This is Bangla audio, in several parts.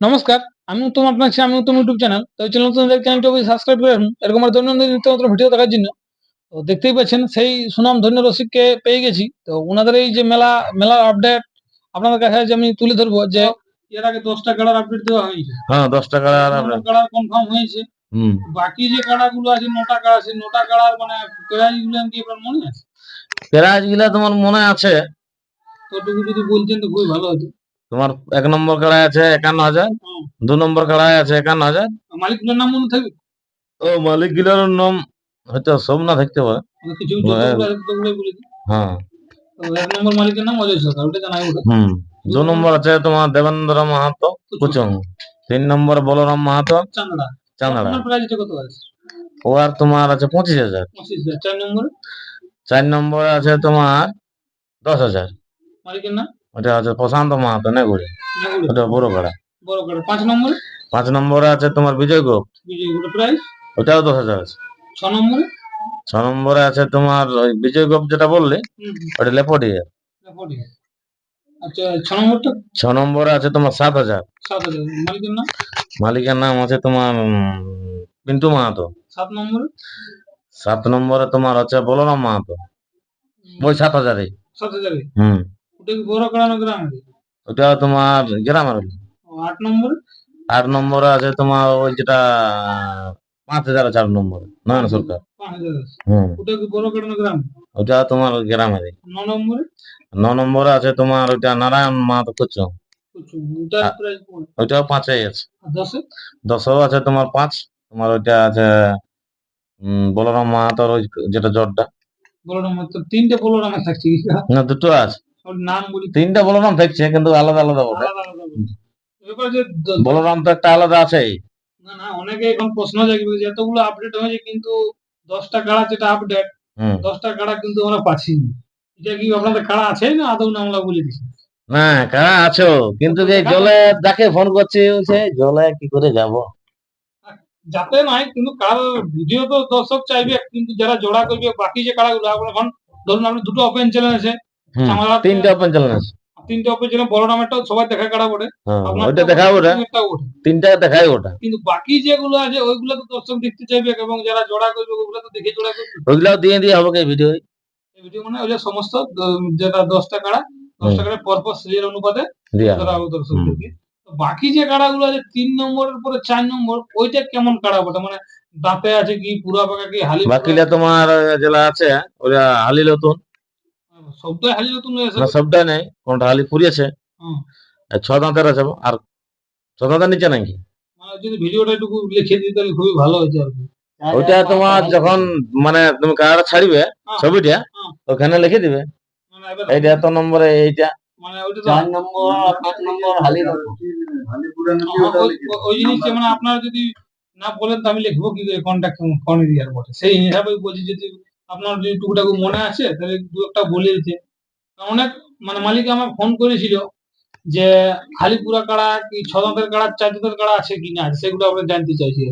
নমস্কার আমি উত্তম আপনার আমি উত্তম ইউটিউব চ্যানেল তো এই চ্যানেল দেখতে চ্যানেলটি সাবস্ক্রাইব করে রাখুন। এরকম আর দৈনন্দিন নিত্য নতুন ভিডিও দেখার জন্য। তো দেখতেই পাচ্ছেন সেই সুনাম ধন্য রসিককে পেয়ে গেছি। তো ওনাদের এই যে মেলা মেলার আপডেট আপনাদের কাছে আজ আমি তুলে ধরবো যে এর আগে দশটা কাড়ার আপডেট দেওয়া হয়েছে। হ্যাঁ দশটা আর আমরা- কনফার্ম হয়েছে। হুম। বাকি যে কাড়াগুলো আছে নটা কাড়া আছে নটা কাড়ার মানে প্রাইসগুলো কি আপনার মনে আছে? প্রাইজগুলা তোমার মনে আছে? তোটুকু যদি বলতেন তো খুবই ভালো হতো। তোমার এক নম্বর কাড়াই আছে একান্ন হাজার দু নম্বর কাড়াই আছে একান্ন হাজার। মালিকগুলোর নাম মনে থাকবে? ও মালিক গিলার নাম হয়তো সোমনাথ থাকতে পারে। মানে হ্যাঁ। হ্যাঁ। তো এক নম্বর মালিকের নাম অজয় সরকার ওটা জানাই হুম দু নম্বর আছে তোমার দেবেন্দ্র মাহাতো কুচং তিন নম্বর বলরাম মাহাতো চান্দড়া ও আর তোমার আছে পঁচিশ হাজার। চার নম্বর? চার নম্বরে আছে তোমার দশ হাজার। মালিকের নাম? ওটা আছে প্রশান্ত মাহাতো নেগুড়ি। ওটা বড় কাড়া পাঁচ নম্বরে? পাঁচ নম্বরে আছে তোমার বিজয় গোপ বিজয় ওটা প্রাইস ওটাও দশ হাজার আছে। ছ নম্বরে? ছ নম্বরে আছে তোমার ওই বিজয় গোপ যেটা বললে ওটা লেপটিয়া এটা আচ্ছা ছ নম্বরটা? ছ নম্বরে আছে তোমার সাত হাজার। সাত হাজার। মালিকের নাম? মালিকের নাম আছে তোমার পিন্টু মাহাতো। সাত নম্বরে? সাত নম্বরে তোমার হচ্ছে বলরাম মাহাতো। ওই সাত হাজারে। সাত হাজারে? হুম। বড় করানো ওটা তোমার গ্রামের। আট নম্বরে? আট নম্বরে আছে তোমার ওই যেটা পাঁচ হাজার আট নম্বরে নয়ন সরকার। ওটা কি বড় করানো গ্রামে? ওটা তোমার গ্রামের ন নম্বরে? ন নম্বরে আছে তোমার ওইটা নারায়ণ মাহাতো কুচ কিছু ওটার আ- ওইটাও পাঁচই আছে। দশে? দশও আছে তোমার পাঁচ তোমার ওইটা আছে বলরাম মাহাতোর ওই যেটা নম্বর তো তিনটে বড় নামে থাকছে না দুটো আছে। ওর নাম বলি তিনটা বলরাম থাকছে কিন্তু আলাদা আলাদা বটে। এবার যে বলরাম তো একটা আলাদা আছে না না অনেকে এখন প্রশ্ন জাগবে যে এতগুলো আপডেট হয়েছে কিন্তু দশটা কাড়া যেটা আপডেট দশটা কাড়া কিন্তু আমরা পাচ্ছি এটা কি আপনাদের কাড়া আছে না আদৌ না আমরা বলে দিচ্ছি না আছো কিন্তু এই জলে যাকে ফোন করছে জলে কি করে যাব? যাতে নয় কিন্তু ভিডিও তো দর্শক চাইবে কিন্তু যারা জোড়া করবে বাকি যে কাড়াগুলো এখন এখন ধরুন আপনি দুটো ওপেন চ্যানেল আছে তিনটা ওপেন চ্যানেল আছে। তিনটে ওপেন চ্যানেল বড় সবাই দেখা কাড়া বটে। হ্যাঁ, ওটা। তিনটা দেখাই ওটা। কিন্তু বাকি যেগুলো আছে ওইগুলো তো দর্শক দেখতে চাইবে এবং যারা জোড়া করবে ওগুলো তো দেখে জোড়া করবে। ওইগুলাও দিয়ে দিয়ে হবে এই ভিডিও ভিডিও মানে ওই যে সমস্ত যেটা দশটা কাড়া দশটা কাড়া পরপর সিরিয়াল অনুপাতে ধরা হবে দর্শকদেরকে বাকি যে কাড়াগুলো আছে তিন নম্বরের পরে চার নম্বর ওইটা কেমন কাড়া বটে? মানে দাঁতে আছে কি পুরা পাকা কি হালি বাকিটা তোমার যেটা আছে ওটা হালি নতুন। সবটাই হালি নতুন হয়েছে না সবটা নেই কোনটা হালি। আর ছ দাঁতের আছে আর ছ দাঁতের নিচে নাকি মানে যদি ভিডিওটা একটু লিখে দিই তাহলে খুবই ভালো হয়েছে আর কি। ওইটা তোমার যখন মানে তুমি কারা ছাড়বে হ্যাঁ। ছবিটা হ্যাঁ। ওখানে লিখে দিবে। মানে এইটা এত নম্বরে এইটা। মানে ওইটা চার নম্বর পাঁচ নম্বর হালি ওই- জিনিসটা মানে আপনারা যদি না বলেন তো আমি লিখব কি করে? কন্ট্যাক্ট কোন এরিয়ার বটে। সেই হিসাবে বলছি যদি আপনার যদি টুকটাকু মনে আছে তাহলে দু একটা বলে দিতে। অনেক মানে মালিক আমার ফোন করেছিল যে খালিপুরা কাড়া কি ছ দাঁতের কাড়া চার দাঁতের কাড়া আছে কি না সেগুলো আমরা জানতে চাইছি।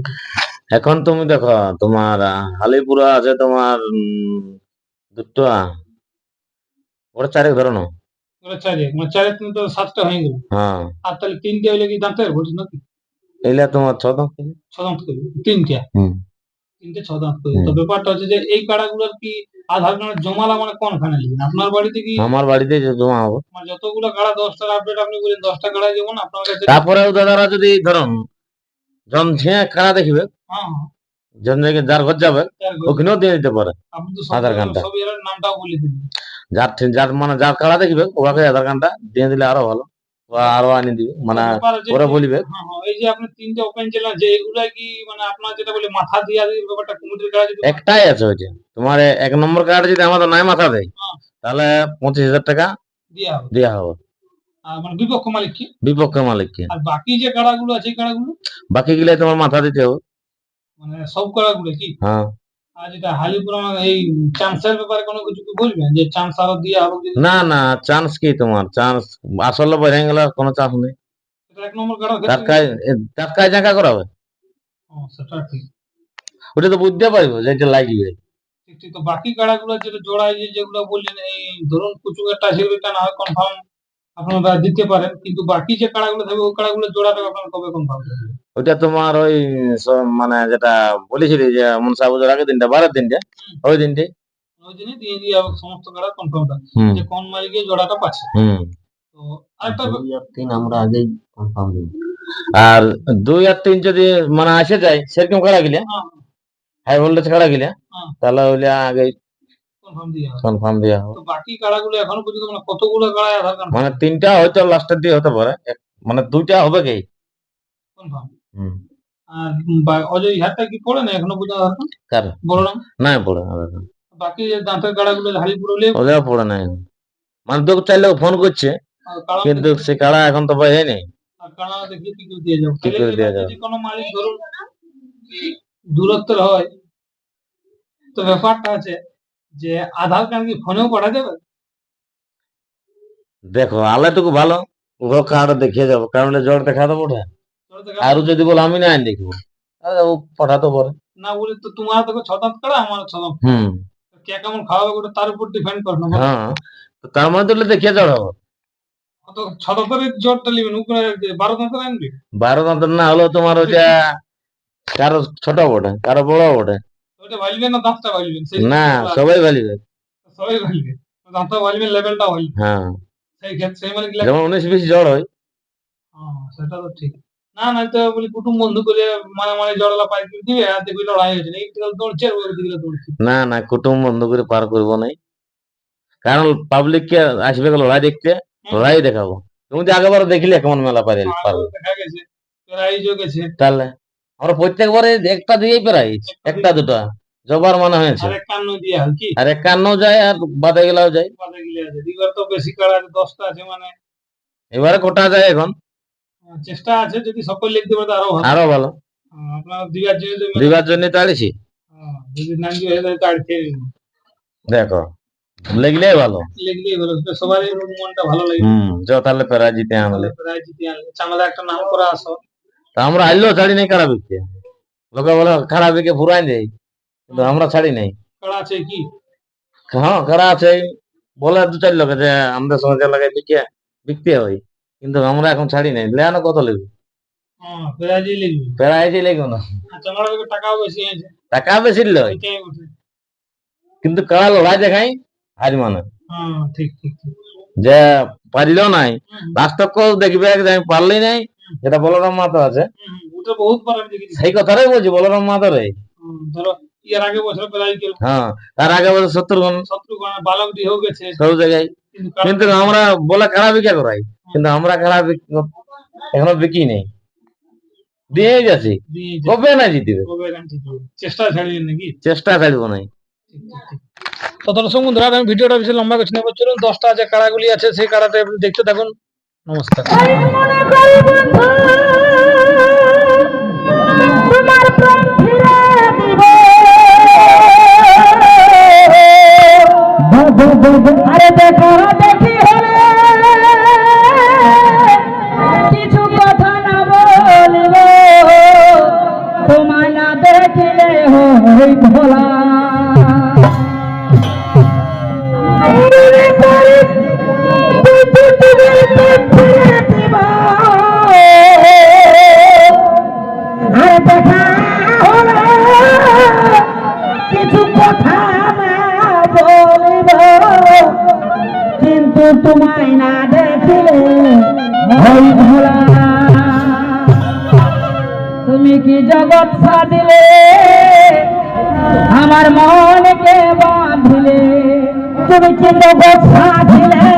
এখন তুমি দেখো তোমার হালিপুরা আছে তোমার দুটো ওটা চারেক ধরো না ওটা চারে মানে চারে তুমি তো সাতটা হয়ে গেল। হ্যাঁ। আর তাহলে তিনটে হইলে কি দাঁতের বলছি নাকি? এইলা তোমার ছ দাঁত ছ দাঁত করবে তিনটে। হুম। তিনটে ছ দাঁত করবে তো ব্যাপারটা হচ্ছে যে এই কাড়াগুলোর কি আধার কার্ড জমালা মানে কোনখানে লিখবেন আপনার বাড়িতে কি? আমার বাড়িতে যে জমা হবে। মানে যতগুলো কাড়া দশটার আপডেট আপনি বলেন দশটা কাড়া যেমন আপনার কাছে তারপরেও দাদারা যদি ধরুন যখন ঝিঁয়া কারা দেখবে হ্যাঁ হ্যাঁ, যখন যার ঘর যাবে ওখানেও দিয়ে দিতে পারে আধার কার্ডটা। সব এর নামটাও বলে দিন যার যার মানে যার কাড়া দেখবে ওকে আধার কার্ডটা দিয়ে দিলে আরও ভালো। ও আরও আনি দিবে মানে ওরা যে- বলিবে। হ্যাঁ হ্যাঁ এই যে আপনি তিনটে ওপেন চ্যানেল যে এগুলা কি মানে আপনার যেটা বলে মাথা দিয়া দিয়ে ব্যাপারটা কমিটির কাছে একটাই আছে ওইটা তোমার এক নম্বর কার্ড যদি আমাদের নাই মাথা দেয় হ্যাঁ। তাহলে পঁচিশ হাজার টাকা দেওয়া হবে। মানে বিপক্ষ মালিক কি? বিপক্ষে মালিককে আর বাকি যে কাড়াগুলো আছে কাড়াগুলো বাকি গুলাই তোমার মাথা দিতে হবে। মানে সব কাড়াগুলো কি? হ্যাঁ। আর হালিপুরা এই চান্সের ব্যাপারে কোনো কিছু কি যে চান্স আরও দিয়ে আরও না না চান্স কি তোমার? চান্স আসলে বেড়ে গেলে কোনো চান্স নেই। এক নম্বর জায়গা করাবে। সেটা ঠিক। ওটা তো বুঝতে পারব যে এটা লাগবে। তো বাকি কাড়াগুলো যেটা জোড়ায় যে যেগুলো বললেন এই ধরুন কুচু একটা ছিল এটা না হয় কনফার্ম আপনারা দিতে পারেন। কিন্তু বাকি যে কাড়াগুলো থাকবে ওই কাড়াগুলো জোড়াটা আপনারা কবে কনফার্ম করবেন? ওইটা তোমার ওই মানে যেটা বলেছিলি যে মনসা পুজোর আগের দিনটা বারের দিনটা? ওই দিনটা? ওই দিনই দিয়ে দিয়ে সমস্ত কাড়া কনফার্মটা হুম। যে কোন মালিকে জোড়াটা পাচ্ছে। তো আরেকটা আর তিন আমরা আগেই কনফার্ম দিই। আর দুই আর তিন যদি মানে আসে যায় সেরকম কাড়া গিলা? হ্যাঁ। হাই ভোল্টেজ কাড়া গিলা? হ্যাঁ। তাহলে ওইটা আগে কনফার্ম দিয়ে হবে। দেওয়া হবে। তো বাকি কাড়াগুলো এখনও পর্যন্ত মানে কতগুলো কাড়া মানে তিনটা হয়তো লাস্টের দিয়ে হতে পারে। এক- মানে দুইটা হবে কি? কনফার্ম হুম। আর বা- অজয় কি পড়ে না এখনও পর্যন্ত কার নাই পড়ে বাকি যে দাঁতের কাড়াগুলো পড়ে এখন। মানে তোকে চাইলে ফোন করছে কিন্তু সে কাড়া এখন তো পাই নেই আর কাড়া দেখলে কি করে দিয়ে যাব। কি করে দেয়া যাবে? কোনো মালিক ধরুন দূরত্বের হয় তো ব্যাপারটা আছে যে আধার কার্ড কি ফোনেও পাঠা যাবে দেখো আলেটুকু ভালো ওগুলো কার্ড দেখিয়ে যাব কারণ জ্বর দেখা দেবো ওটা আর যদি বলো আমি না দেখব। ও পাঠাতে পারে। না বলে তো তোমার তো ছ দাঁত কাড়া আমার ছ দাঁত হুম। কে কেমন খাওয়াবে ওটা তার উপর ডিপেন্ড করে না হ্যাঁ। তার মধ্যে তুলে দেখিয়ে চড়াবো অত ছ দাঁতের জ্বরটা নেবেন উপরে বারো দাঁতের আনবে? বারো দাঁতের না হলেও তোমার ওইটা কারও ছোট বটে কারও বড় বটে। ওইটা ভালবেন না দাঁতটা ভালবেন না সবাই ভালিবে। সবাই ভালবে। দাঁতটা ভালবেন লেভেলটা ভালবে। হ্যাঁ। সেই ক্ষেত্রে সেই মালিক যেমন উনিশ বিশ জ্বর হয়। হ্যাঁ, সেটা তো ঠিক। না না তো বলি কুটুম বন্ধু করে মানে মানে জড়লা পাই করে দিবে আর দেখবি লড়াই হয়েছে। না দিকে দৌড়ছে আর ওই দিকে দৌড়ছে। না না কুটুম বন্ধ করে পার করব নাই। কারণ পাবলিক কে আসবে লড়াই দেখতে লড়াই দেখাবো। তুমি তো আগেবার দেখিলে কেমন মেলা পারে গেছে তাহলে আমরা প্রত্যেকবারে একটা দিয়েই প্রাইজ একটা দুটা জবার মানে হয়েছে। আর একান্ন যায় আর বাদে গেলাও যায়। এবার মানে। এবারে কোটা যায় এখন? চেষ্টা আছে যদি সকল লিখতে পারে আরও ভালো আরও ভালো। আপনার দিবার জন্য তো দিবার জন্য তাড়িছি যদি হয়ে যায় তার খেয়ে দেখো লেগলেই ভালো। লিখলেই ভালো। তো সবারই মনটা ভালো লাগে। হম চ তাহলে প্যারা জিতে আনলে। প্রায় জিতে আনলে। আমাদের একটা নাম করা আসো তা আমরা আইলেও ছাড়ি নাই খারাপ বিকতে লোকে বলে খারাপ বিকে ফুরাই দেয় কিন্তু আমরা ছাড়ি নাই। কাড়া আছে কি? হ্যাঁ খারাপ আছে। বলে দু চার লোকে যে আমাদের সঙ্গে লাগাই বিকে বিকতে হয়। কিন্তু আমরা এখন ছাড়ি নাই। লেয়ানো কত লেগে হ্যাঁ প্রাইজই না। আছে। টাকা বেশি লয়। কিন্তু কারা লড়াই দেখাই হার মানে। হ্যাঁ যে পারিল নাই বাস্তব দেখবে আমি পারলি নাই যেটা বলরাম মাতো আছে। সেই কথাটাই বলছি বলরাম মাতো রে। ধরো ইয়ার আগে বছর হ্যাঁ তার আগে বলে সত্তর গুণ। শত্রু বালক গেছে। সব জায়গায়। কিন্তু আমরা বলে খারাপ বিক্রি করাই কিন্তু আমরা খারাপ বিক- এখনও বিকি নেই। দিয়ে যাচ্ছি। কবে না জিতবে। চেষ্টা ছাড়িয়ে নাকি? চেষ্টা ছাড়বো নাই তো দর্শক বন্ধুরা আমি ভিডিওটা বেশি লম্বা করছি না চলুন দশটা যে কাড়াগুলি আছে সেই কাড়াটা আপনি দেখতে থাকুন। নমস্কার। আরে দেখো তোমায় না দেখিলে হই ভোলা। তুমি কি জগৎ সাদিলে আমার মনকে বাঁধিলে। তুমি কি জগৎ সাধিলে?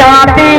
তাপে